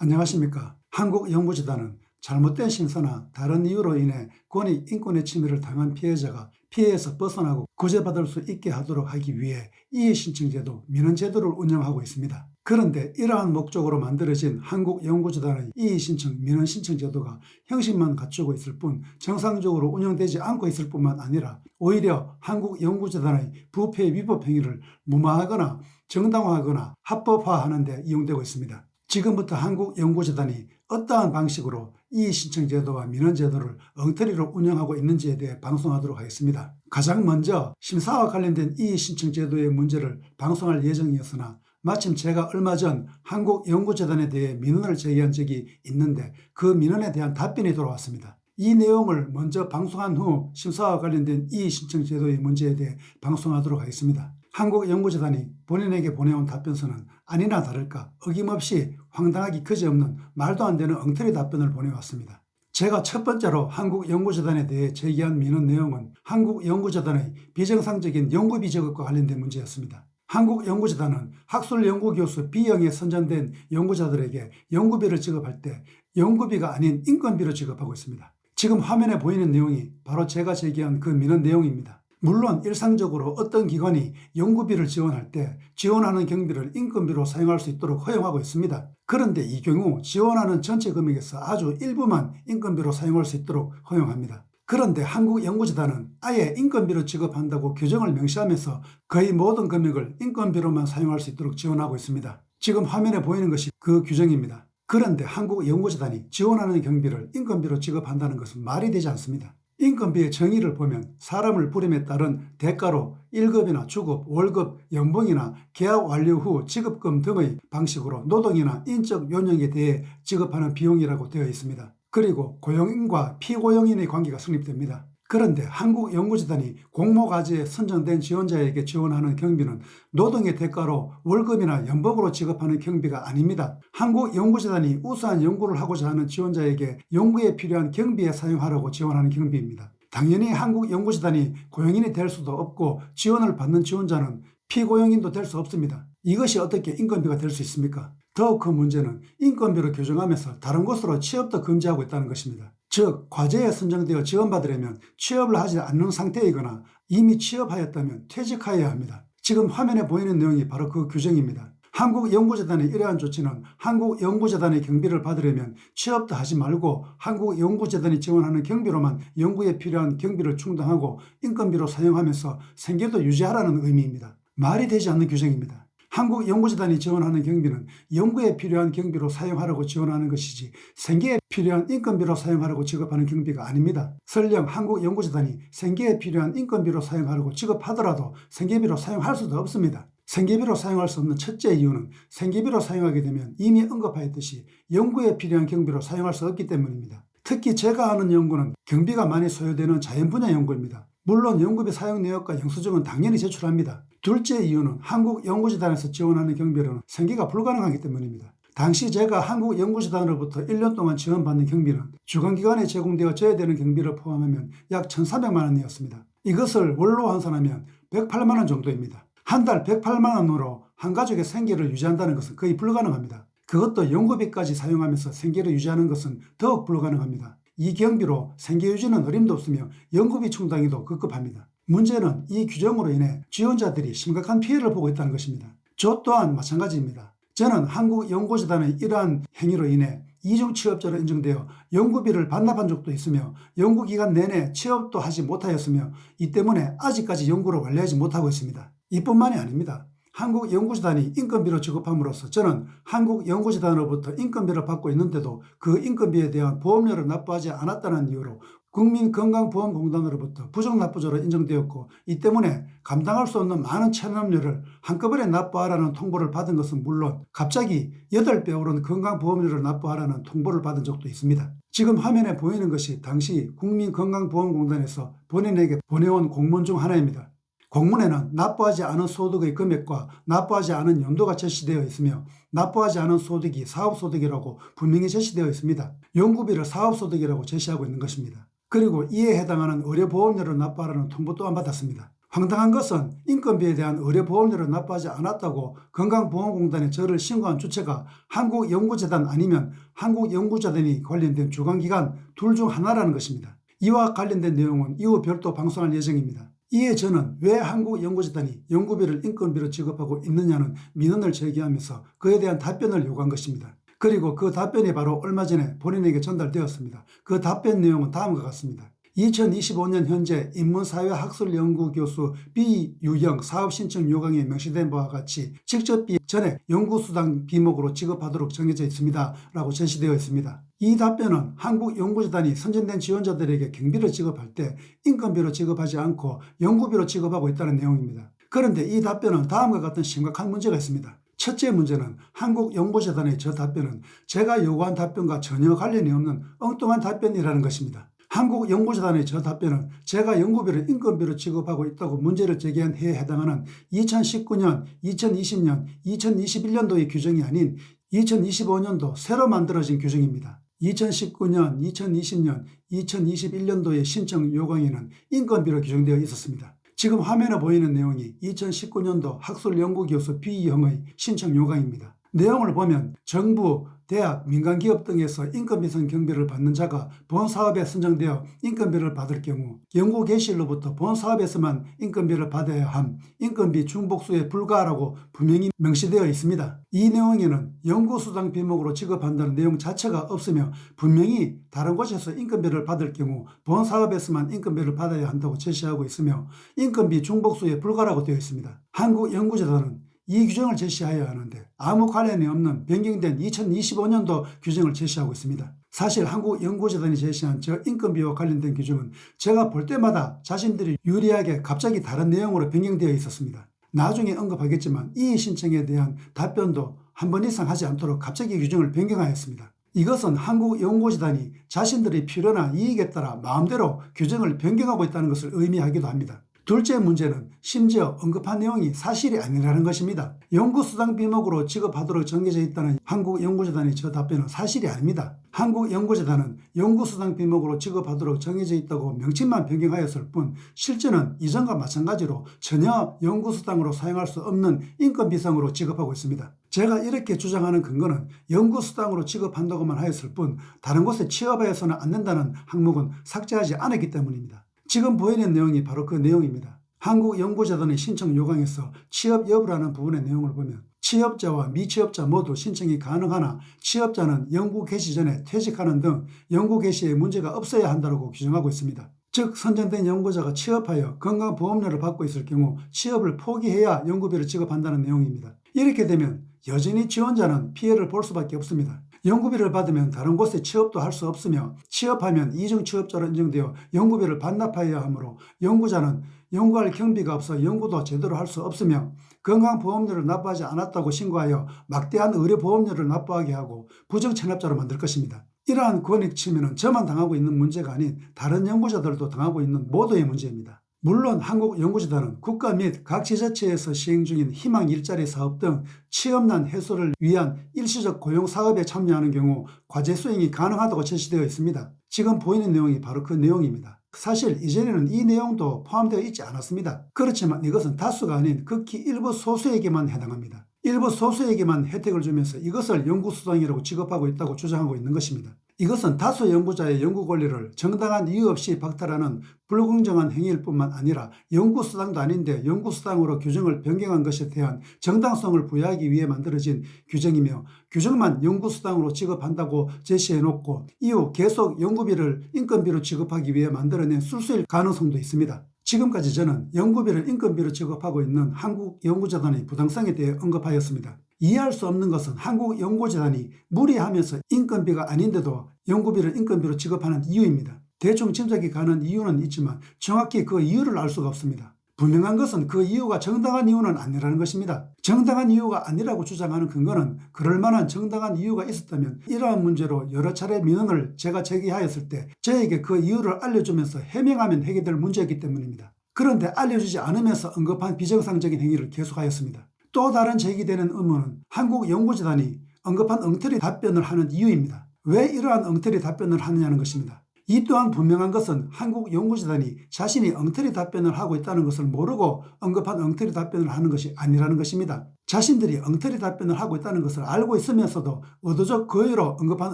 안녕하십니까. 한국연구재단은 잘못된 심사나 다른 이유로 인해 권익 인권의 침해를 당한 피해자가 피해에서 벗어나고 구제받을 수 있게 하도록 하기 위해 이의신청제도 민원제도를 운영하고 있습니다. 그런데 이러한 목적으로 만들어진 한국연구재단의 이의신청 민원신청제도가 형식만 갖추고 있을 뿐 정상적으로 운영되지 않고 있을 뿐만 아니라 오히려 한국연구재단의 부패 위법 행위를 무마하거나 정당화하거나 합법화하는 데 이용되고 있습니다. 지금부터 한국연구재단이 어떠한 방식으로 이 신청제도와 민원제도를 엉터리로 운영하고 있는지에 대해 방송하도록 하겠습니다. 가장 먼저 심사와 관련된 이 신청제도의 문제를 방송할 예정이었으나 마침 제가 얼마 전 한국연구재단에 대해 민원을 제기한 적이 있는데 그 민원에 대한 답변이 돌아왔습니다. 이 내용을 먼저 방송한 후 심사와 관련된 이 신청제도의 문제에 대해 방송하도록 하겠습니다. 한국연구재단이 본인에게 보내온 답변서는 아니나 다를까 어김없이 황당하기 그지없는 말도 안 되는 엉터리 답변을 보내왔습니다. 제가 첫 번째로 한국연구재단에 대해 제기한 민원 내용은 한국연구재단의 비정상적인 연구 비적과 관련된 문제였습니다. 한국연구재단은 학술연구교수 B형에 선정된 연구자들에게 연구비를 지급할 때 연구비가 아닌 인건비로 지급하고 있습니다. 지금 화면에 보이는 내용이 바로 제가 제기한 그 민원 내용입니다. 물론 일상적으로 어떤 기관이 연구비를 지원할 때 지원하는 경비를 인건비로 사용할 수 있도록 허용하고 있습니다. 그런데 이 경우 지원하는 전체 금액에서 아주 일부만 인건비로 사용할 수 있도록 허용합니다. 그런데 한국연구재단은 아예 인건비로 지급한다고 규정을 명시하면서 거의 모든 금액을 인건비로만 사용할 수 있도록 지원하고 있습니다. 지금 화면에 보이는 것이 그 규정입니다. 그런데 한국연구재단이 지원하는 경비를 인건비로 지급한다는 것은 말이 되지 않습니다. 인건비의 정의를 보면 사람을 부림에 따른 대가로 1급이나 주급, 월급, 연봉이나 계약 완료 후 지급금 등의 방식으로 노동이나 인적 요령에 대해 지급하는 비용이라고 되어 있습니다. 그리고 고용인과 피고용인의 관계가 성립됩니다. 그런데 한국연구재단이 공모과제에 선정된 지원자에게 지원하는 경비는 노동의 대가로 월급이나 연봉으로 지급하는 경비가 아닙니다. 한국연구재단이 우수한 연구를 하고자 하는 지원자에게 연구에 필요한 경비에 사용하라고 지원하는 경비입니다. 당연히 한국연구재단이 고용인이 될 수도 없고 지원을 받는 지원자는 피고용인도 될 수 없습니다. 이것이 어떻게 인건비가 될 수 있습니까? 더욱 큰 문제는 인건비로 규정하면서 다른 곳으로 취업도 금지하고 있다는 것입니다. 즉 과제에 선정되어 지원받으려면 취업을 하지 않는 상태이거나 이미 취업하였다면 퇴직하여야 합니다. 지금 화면에 보이는 내용이 바로 그 규정입니다. 한국연구재단의 이러한 조치는 한국연구재단의 경비를 받으려면 취업도 하지 말고 한국연구재단이 지원하는 경비로만 연구에 필요한 경비를 충당하고 인건비로 사용하면서 생계도 유지하라는 의미입니다. 말이 되지 않는 규정입니다. 한국연구재단이 지원하는 경비는 연구에 필요한 경비로 사용하라고 지원하는 것이지 생계에 필요한 인건비로 사용하라고 지급하는 경비가 아닙니다. 설령 한국연구재단이 생계에 필요한 인건비로 사용하라고 지급하더라도 생계비로 사용할 수도 없습니다. 생계비로 사용할 수 없는 첫째 이유는 생계비로 사용하게 되면 이미 언급하였듯이 연구에 필요한 경비로 사용할 수 없기 때문입니다. 특히 제가 하는 연구는 경비가 많이 소요되는 자연 분야 연구입니다. 물론 연구비 사용 내역과 영수증은 당연히 제출합니다. 둘째 이유는 한국연구재단에서 지원하는 경비로는 생계가 불가능하기 때문입니다. 당시 제가 한국연구재단으로부터 1년 동안 지원받는 경비는 주관기관에 제공되어 져야 되는 경비를 포함하면 약 1,300만 원이었습니다. 이것을 월로 환산하면 108만 원 정도입니다. 한 달 108만 원으로 한 가족의 생계를 유지한다는 것은 거의 불가능합니다. 그것도 연구비까지 사용하면서 생계를 유지하는 것은 더욱 불가능합니다. 이 경비로 생계 유지는 어림도 없으며 연구비 충당이도 급급합니다. 문제는 이 규정으로 인해 지원자들이 심각한 피해를 보고 있다는 것입니다. 저 또한 마찬가지입니다. 저는 한국연구재단의 이러한 행위로 인해 이중 취업자로 인정되어 연구비를 반납한 적도 있으며 연구기간 내내 취업도 하지 못하였으며 이 때문에 아직까지 연구를 완료하지 못하고 있습니다. 이뿐만이 아닙니다. 한국연구재단이 인건비로 지급함으로써 저는 한국연구재단으로부터 인건비를 받고 있는데도 그 인건비에 대한 보험료를 납부하지 않았다는 이유로 국민건강보험공단으로부터 부정납부자로 인정되었고 이 때문에 감당할 수 없는 많은 체납료를 한꺼번에 납부하라는 통보를 받은 것은 물론 갑자기 8배 오른 건강보험료를 납부하라는 통보를 받은 적도 있습니다. 지금 화면에 보이는 것이 당시 국민건강보험공단에서 본인에게 보내온 공문 중 하나입니다. 공문에는 납부하지 않은 소득의 금액과 납부하지 않은 연도가 제시되어 있으며 납부하지 않은 소득이 사업소득이라고 분명히 제시되어 있습니다. 연구비를 사업소득이라고 제시하고 있는 것입니다. 그리고 이에 해당하는 의료보험료를 납부하라는 통보 또한 받았습니다. 황당한 것은 인건비에 대한 의료보험료를 납부하지 않았다고 건강보험공단에 저를 신고한 주체가 한국연구재단 아니면 한국연구재단이 관련된 주관기관 둘 중 하나라는 것입니다. 이와 관련된 내용은 이후 별도 방송할 예정입니다. 이에 저는 왜 한국연구재단이 연구비를 인건비로 지급하고 있느냐는 민원을 제기하면서 그에 대한 답변을 요구한 것입니다. 그리고 그 답변이 바로 얼마 전에 본인에게 전달되었습니다. 그 답변 내용은 다음과 같습니다. 2025년 현재 인문사회학술연구 교수 비유형 사업신청 요강에 명시된 바와 같이 직접비 전에 연구수당 비목으로 지급하도록 정해져 있습니다. 라고 제시되어 있습니다. 이 답변은 한국연구재단이 선정된 지원자들에게 경비를 지급할 때 인건비로 지급하지 않고 연구비로 지급하고 있다는 내용입니다. 그런데 이 답변은 다음과 같은 심각한 문제가 있습니다. 첫째 문제는 한국연구재단의 저 답변은 제가 요구한 답변과 전혀 관련이 없는 엉뚱한 답변이라는 것입니다. 한국연구재단의 저 답변은 제가 연구비를 인건비로 지급하고 있다고 문제를 제기한 해에 해당하는 2019년, 2020년, 2021년도의 규정이 아닌 2025년도 새로 만들어진 규정입니다. 2019년, 2020년, 2021년도의 신청 요강에는 인건비로 규정되어 있었습니다. 지금 화면에 보이는 내용이 2019년도 학술연구교수 B형의 신청 요강입니다. 내용을 보면 정부, 대학, 민간기업 등에서 인건비성 경비를 받는 자가 본사업에 선정되어 인건비를 받을 경우 연구 개시일로부터 본사업에서만 인건비를 받아야 함 인건비 중복수에 불과하라고 분명히 명시되어 있습니다. 이 내용에는 연구수당 비목으로 지급한다는 내용 자체가 없으며 분명히 다른 곳에서 인건비를 받을 경우 본사업에서만 인건비를 받아야 한다고 제시하고 있으며 인건비 중복수에 불과라고 되어 있습니다. 한국연구재단은 이 규정을 제시하여야 하는데 아무 관련이 없는 변경된 2025년도 규정을 제시하고 있습니다. 사실 한국연구재단이 제시한 저 인건비와 관련된 규정은 제가 볼 때마다 자신들이 유리하게 갑자기 다른 내용으로 변경되어 있었습니다. 나중에 언급하겠지만 이 신청에 대한 답변도 한 번 이상 하지 않도록 갑자기 규정을 변경하였습니다. 이것은 한국연구재단이 자신들의 필요나 이익에 따라 마음대로 규정을 변경하고 있다는 것을 의미하기도 합니다. 둘째 문제는 심지어 언급한 내용이 사실이 아니라는 것입니다. 연구수당 비목으로 지급하도록 정해져 있다는 한국연구재단의 저 답변은 사실이 아닙니다. 한국연구재단은 연구수당 비목으로 지급하도록 정해져 있다고 명칭만 변경하였을 뿐 실제는 이전과 마찬가지로 전혀 연구수당으로 사용할 수 없는 인건비성으로 지급하고 있습니다. 제가 이렇게 주장하는 근거는 연구수당으로 지급한다고만 하였을 뿐 다른 곳에 취업하여서는 안 된다는 항목은 삭제하지 않았기 때문입니다. 지금 보이는 내용이 바로 그 내용입니다. 한국연구재단의 신청 요강에서 취업 여부라는 부분의 내용을 보면 취업자와 미취업자 모두 신청이 가능하나 취업자는 연구 개시 전에 퇴직하는 등 연구 개시에 문제가 없어야 한다고 규정하고 있습니다. 즉 선정된 연구자가 취업하여 건강보험료를 받고 있을 경우 취업을 포기해야 연구비를 지급한다는 내용입니다. 이렇게 되면 여전히 지원자는 피해를 볼 수밖에 없습니다. 연구비를 받으면 다른 곳에 취업도 할 수 없으며 취업하면 이중 취업자로 인정되어 연구비를 반납하여야 하므로 연구자는 연구할 경비가 없어 연구도 제대로 할 수 없으며 건강보험료를 납부하지 않았다고 신고하여 막대한 의료보험료를 납부하게 하고 부정체납자로 만들 것입니다. 이러한 권익 침해는 저만 당하고 있는 문제가 아닌 다른 연구자들도 당하고 있는 모두의 문제입니다. 물론 한국연구재단은 국가 및 각 지자체에서 시행 중인 희망 일자리 사업 등 취업난 해소를 위한 일시적 고용 사업에 참여하는 경우 과제 수행이 가능하다고 제시되어 있습니다. 지금 보이는 내용이 바로 그 내용입니다. 사실 이전에는 이 내용도 포함되어 있지 않았습니다. 그렇지만 이것은 다수가 아닌 극히 일부 소수에게만 해당합니다. 일부 소수에게만 혜택을 주면서 이것을 연구수당이라고 지급하고 있다고 주장하고 있는 것입니다. 이것은 다수 연구자의 연구 권리를 정당한 이유 없이 박탈하는 불공정한 행위일 뿐만 아니라 연구수당도 아닌데 연구수당으로 규정을 변경한 것에 대한 정당성을 부여하기 위해 만들어진 규정이며 규정만 연구수당으로 지급한다고 제시해놓고 이후 계속 연구비를 인건비로 지급하기 위해 만들어낸 술수일 가능성도 있습니다. 지금까지 저는 연구비를 인건비로 지급하고 있는 한국연구재단의 부당성에 대해 언급하였습니다. 이해할 수 없는 것은 한국 연구재단이 무리하면서 인건비가 아닌데도 연구비를 인건비로 지급하는 이유입니다. 대충 짐작이 가는 이유는 있지만 정확히 그 이유를 알 수가 없습니다. 분명한 것은 그 이유가 정당한 이유는 아니라는 것입니다. 정당한 이유가 아니라고 주장하는 근거는 그럴 만한 정당한 이유가 있었다면 이러한 문제로 여러 차례 민원을 제가 제기하였을 때 저에게 그 이유를 알려주면서 해명하면 해결될 문제였기 때문입니다. 그런데 알려주지 않으면서 언급한 비정상적인 행위를 계속하였습니다. 또 다른 제기되는 의문은 한국연구재단이 언급한 엉터리 답변을 하는 이유입니다. 왜 이러한 엉터리 답변을 하느냐는 것입니다. 이 또한 분명한 것은 한국연구재단이 자신이 엉터리 답변을 하고 있다는 것을 모르고 언급한 엉터리 답변을 하는 것이 아니라는 것입니다. 자신들이 엉터리 답변을 하고 있다는 것을 알고 있으면서도 의도적 고의로 언급한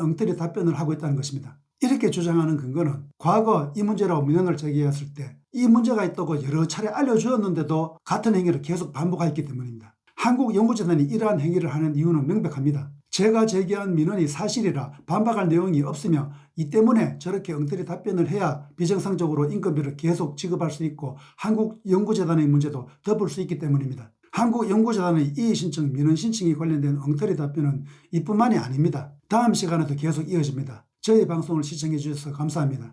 엉터리 답변을 하고 있다는 것입니다. 이렇게 주장하는 근거는 과거 이 문제라고 민원을 제기했을 때 이 문제가 있다고 여러 차례 알려주었는데도 같은 행위를 계속 반복했기 때문입니다. 한국연구재단이 이러한 행위를 하는 이유는 명백합니다. 제가 제기한 민원이 사실이라 반박할 내용이 없으며 이 때문에 저렇게 엉터리 답변을 해야 비정상적으로 인건비를 계속 지급할 수 있고 한국연구재단의 문제도 덮을 수 있기 때문입니다. 한국연구재단의 이의신청 민원 신청이 관련된 엉터리 답변은 이뿐만이 아닙니다. 다음 시간에도 계속 이어집니다. 저희 방송을 시청해 주셔서 감사합니다.